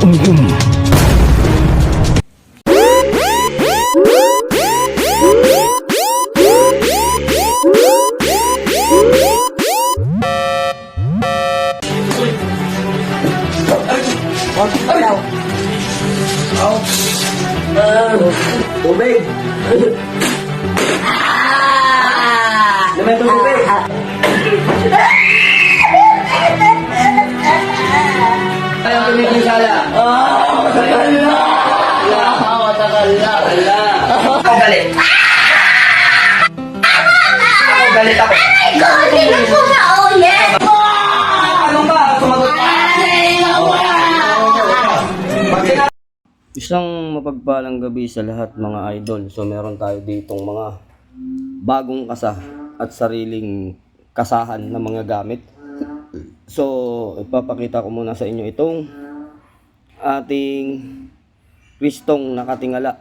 Ông Dung con bắt đầu không ờ bố bê à, à. à. à. à. à. à. à. Ayaw tumigil sala. Oh, matagal na! Matagal na! Wala! Ako galit. Ako galit ako. Ano ba? Sumagot ka? Pag sinabi Isang mapagpalang gabi sa lahat mga idol. So meron tayo ditong mga bagong kasa at sariling kasahan na mga gamit. So ipapakita ko muna sa inyo itong ating pistong nakatingala.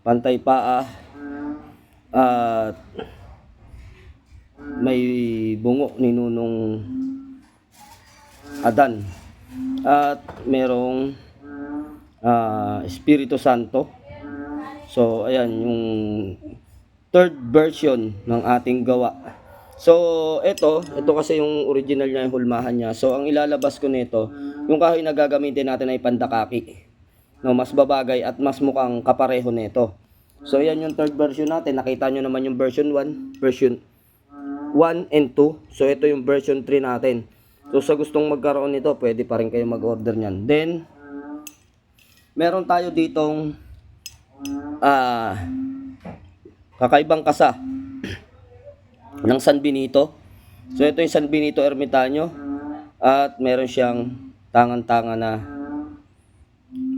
Pantay paa at may bungo ni Nunong Adan. At merong ah, Espiritu Santo. So, ayan, yung third version ng ating gawa. So, ito, ito kasi yung original niya, yung hulmahan niya. So, ang ilalabas ko nito, yung kahoy na gagamitin natin ay pandakaki. No, mas babagay at mas mukhang kapareho nito. So, yan yung third version natin. Nakita nyo naman yung version 1, version 1 and 2. So, ito yung version 3 natin. So, sa gustong magkaroon nito, pwede pa rin kayo mag-order niyan. Then, meron tayo ditong ah kakaibang kasa ng San Benito. So ito yung San Benito Ermitaño at meron siyang tangan-tanga na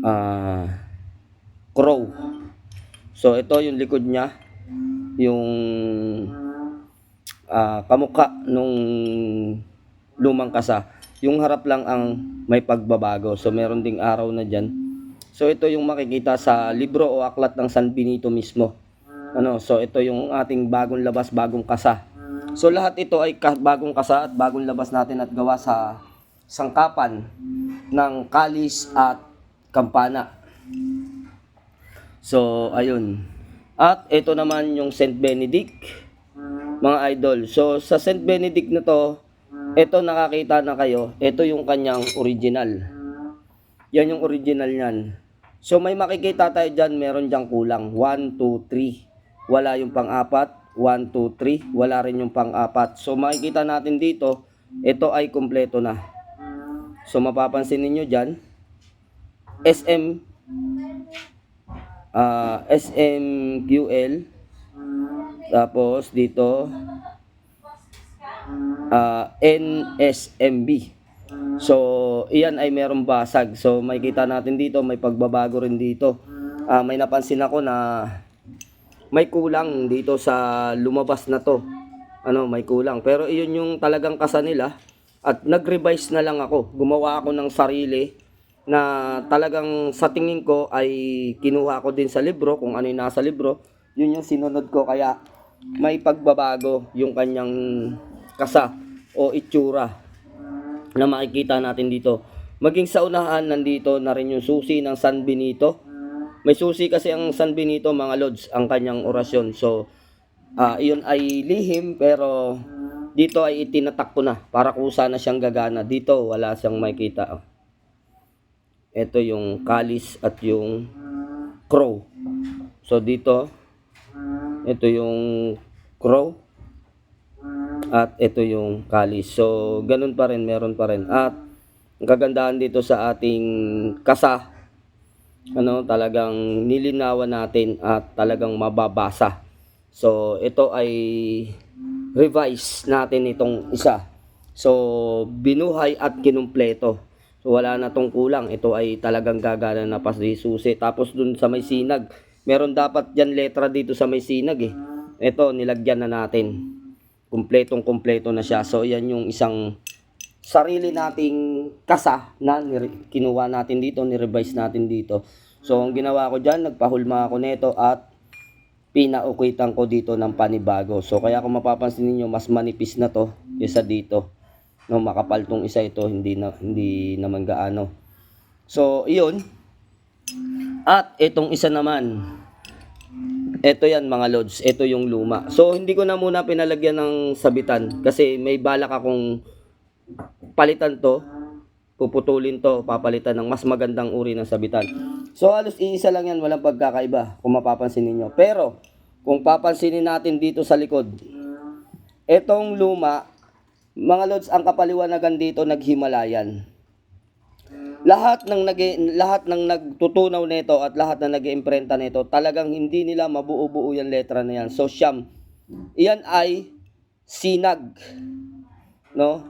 ah crow. So ito yung likod niya, yung ah kamukha nung lumang kasa. Yung harap lang ang may pagbabago. So meron ding araw na diyan. So ito yung makikita sa libro o aklat ng San Benito mismo. Ano, so ito yung ating bagong labas, bagong kasa. So lahat ito ay bagong kasa at bagong labas natin at gawa sa sangkapan ng kalis at kampana. So ayun. At ito naman yung St. Benedict mga idol. So sa St. Benedict na to, ito nakakita na kayo, ito yung kanyang original. Yan yung original niyan. So may makikita tayo dyan, meron dyan kulang. 1, 2, 3. Wala yung pang-apat. 1, 2, 3. Wala rin yung pang-apat. So makikita natin dito, ito ay kompleto na. So mapapansin ninyo dyan, SM ah SMQL tapos dito ah NSMB. So, iyan ay merong basag. So, makikita natin dito, may pagbabago rin dito. Ah, may napansin ako na may kulang dito sa lumabas na to. Ano, may kulang. Pero iyon yung talagang kasa nila. At nag-revise na lang ako. Gumawa ako ng sarili na talagang sa tingin ko ay kinuha ko din sa libro, kung ano yung nasa libro. Yun yung sinunod ko. Kaya may pagbabago yung kanyang kasa o itsura na makikita natin dito. Maging sa unahan, nandito na rin yung susi ng San Benito. May susi kasi ang San Benito, mga lods, ang kanyang orasyon. So, ah iyon ay lihim, pero dito ay itinatak ko na para kusa na siyang gagana. Dito, wala siyang makikita. oh. Ito yung kalis at yung crow. So, dito, ito yung crow at ito yung kalis. So, ganun pa rin, meron pa rin. At ang kagandahan dito sa ating kasa, ano, talagang nilinawan natin at talagang mababasa. So, ito ay revise natin itong isa. So, binuhay at kinumpleto. So, wala na tong kulang. Ito ay talagang gagana na pasisusi. Tapos dun sa may sinag, meron dapat yan letra dito sa may sinag eh. Ito, nilagyan na natin kumpletong kumpleto na siya. So, yan yung isang sarili nating kasa na kinuha natin dito, ni-revise natin dito. So, ang ginawa ko dyan, nagpahulma ako nito at pinaukitan ko dito ng panibago. So, kaya kung mapapansin niyo mas manipis na to kaysa dito. No, makapal tong isa ito, hindi na hindi naman gaano. So, iyon. At itong isa naman, ito yan mga lods, ito yung luma. So hindi ko na muna pinalagyan ng sabitan kasi may balak akong palitan to. puputulin to, papalitan ng mas magandang uri ng sabitan. So halos iisa lang yan, walang pagkakaiba kung mapapansin ninyo. Pero kung papansinin natin dito sa likod, etong luma, mga lods, ang kapaliwanagan dito naghimalayan. Lahat ng nag lahat ng nagtutunaw nito at lahat na nag-iimprenta nito, talagang hindi nila mabuo-buo yung letra na yan. So siyam, iyan ay sinag, no?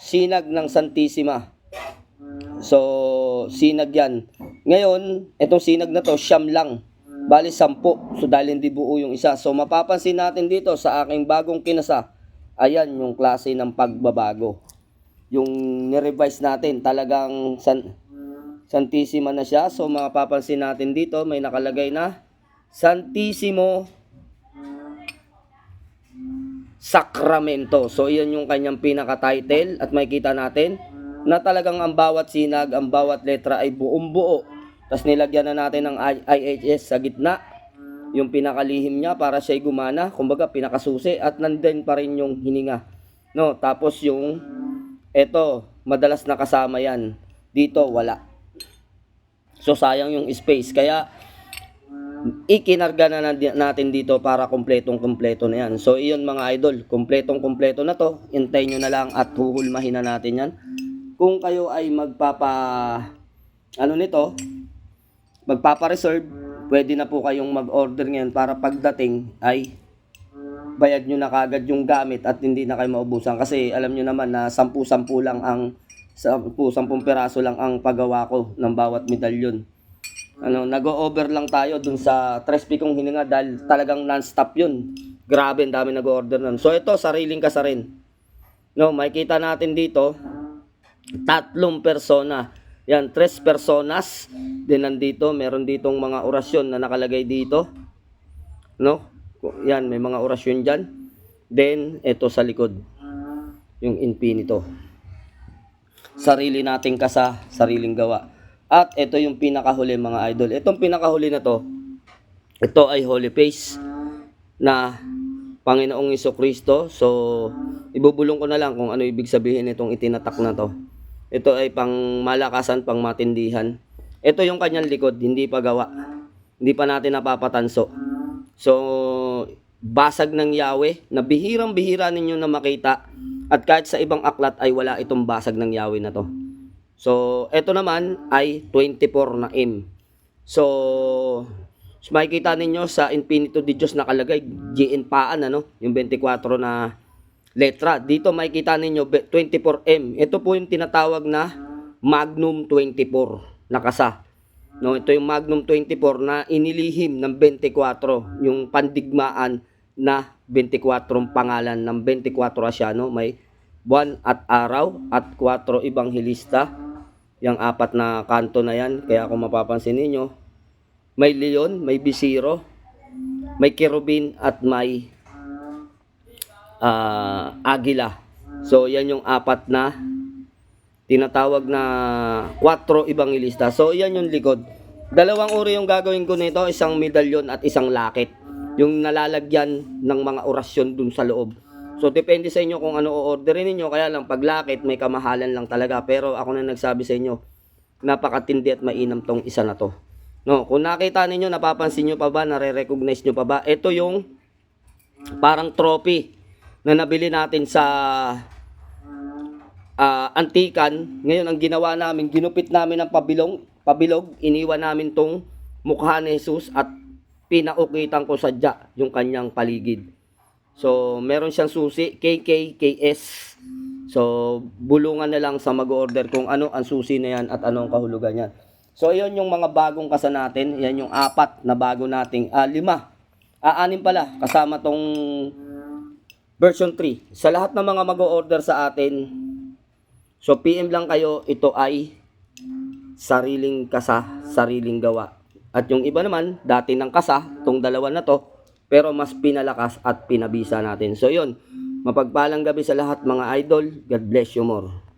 Sinag ng Santissima. So, sinag yan. Ngayon, itong sinag na to, siyam lang. Bali, sampu. So, dahil hindi buo yung isa. So, mapapansin natin dito sa aking bagong kinasa, ayan yung klase ng pagbabago. Yung nirevise natin, talagang san, Santissima na siya. So, mapapansin natin dito, may nakalagay na Santissimo Sacramento. So, iyan yung kanyang pinaka-title at makikita natin na talagang ang bawat sinag, ang bawat letra ay buong buo. Tapos nilagyan na natin ng IHS sa gitna. Yung pinakalihim niya para siya gumana. Kumbaga, pinakasusi at nandun pa rin yung hininga. No, tapos yung eto, madalas nakasama yan. Dito, wala. So, sayang yung space. Kaya, ikinarga na natin dito para kompletong kompleto na yan. So, iyon mga idol, kompletong kompleto na to. Intay nyo na lang at huhulmahin na natin yan. Kung kayo ay magpapa, ano nito, magpapa-reserve, pwede na po kayong mag-order ngayon para pagdating ay bayad nyo na kagad yung gamit at hindi na kayo maubusan. Kasi alam nyo naman na 10-10 lang ang 10-10 peraso lang ang paggawa ko ng bawat medalyon ano, nag-over lang tayo dun sa Trespi kong hininga dahil talagang non-stop yun. Grabe, ang dami nag-order nun. So ito, sariling kasa rin. No, makikita natin dito, tatlong persona. Yan, tres personas. Then nandito, meron ditong mga orasyon na nakalagay dito. No? Yan, may mga orasyon dyan. Then, ito sa likod. Yung infinito. Sarili nating kasa, sariling gawa. At ito yung pinakahuli mga idol. Itong pinakahuli na to, ito ay Holy Face na Panginoong Iso Kristo. So, ibubulong ko na lang kung ano ibig sabihin itong itinatak na to. Ito ay pang malakasan, pang matindihan. Ito yung kanyang likod, hindi pa gawa. Hindi pa natin napapatanso. So, basag ng Yahweh na bihirang-bihira ninyo na makita at kahit sa ibang aklat ay wala itong basag ng Yahweh na to. So, ito naman ay 24 na M. So, so makikita ninyo sa Infinito di Diyos nakalagay GN paan ano, yung 24 na letra. Dito makikita ninyo be- 24M. Ito po yung tinatawag na Magnum 24 na kasa. No, ito yung Magnum 24 na inilihim ng 24, yung pandigmaan na 24 pangalan ng 24 Asyano, may buwan at araw at 4 ibanghilista. Yung apat na kanto na yan, kaya kung mapapansin ninyo, may leon, may bisiro, may kerubin at may ah, agila. So yan yung apat na tinatawag na 4 ibangilista. So yan yung likod. Dalawang uri yung gagawin ko nito, isang medalyon at isang lakit. Yung nalalagyan ng mga orasyon dun sa loob. So depende sa inyo kung ano o-orderin ninyo. Kaya lang pag lakit may kamahalan lang talaga. Pero ako na nagsabi sa inyo, napakatindi at mainam tong isa na to. No, kung nakita ninyo, napapansin nyo pa ba, nare-recognize nyo pa ba? Ito yung parang trophy na nabili natin sa ah, antikan. Ngayon, ang ginawa namin, ginupit namin ng pabilong, pabilog, iniwan namin tong mukha ni Jesus at pinaukitan ko sadya yung kanyang paligid. So, meron siyang susi, KK, KS. So, bulungan na lang sa mag-order kung ano ang susi na yan at anong kahulugan niyan. So, yun yung mga bagong kasa natin. Yan yung apat na bago nating, ah, lima. Ah, anim pala, kasama tong version 3. Sa lahat ng mga mag-order sa atin, so PM lang kayo, ito ay sariling kasa, sariling gawa. At yung iba naman, dati ng kasa, tong dalawa na to, pero mas pinalakas at pinabisa natin. So yun, mapagpalang gabi sa lahat mga idol. God bless you more.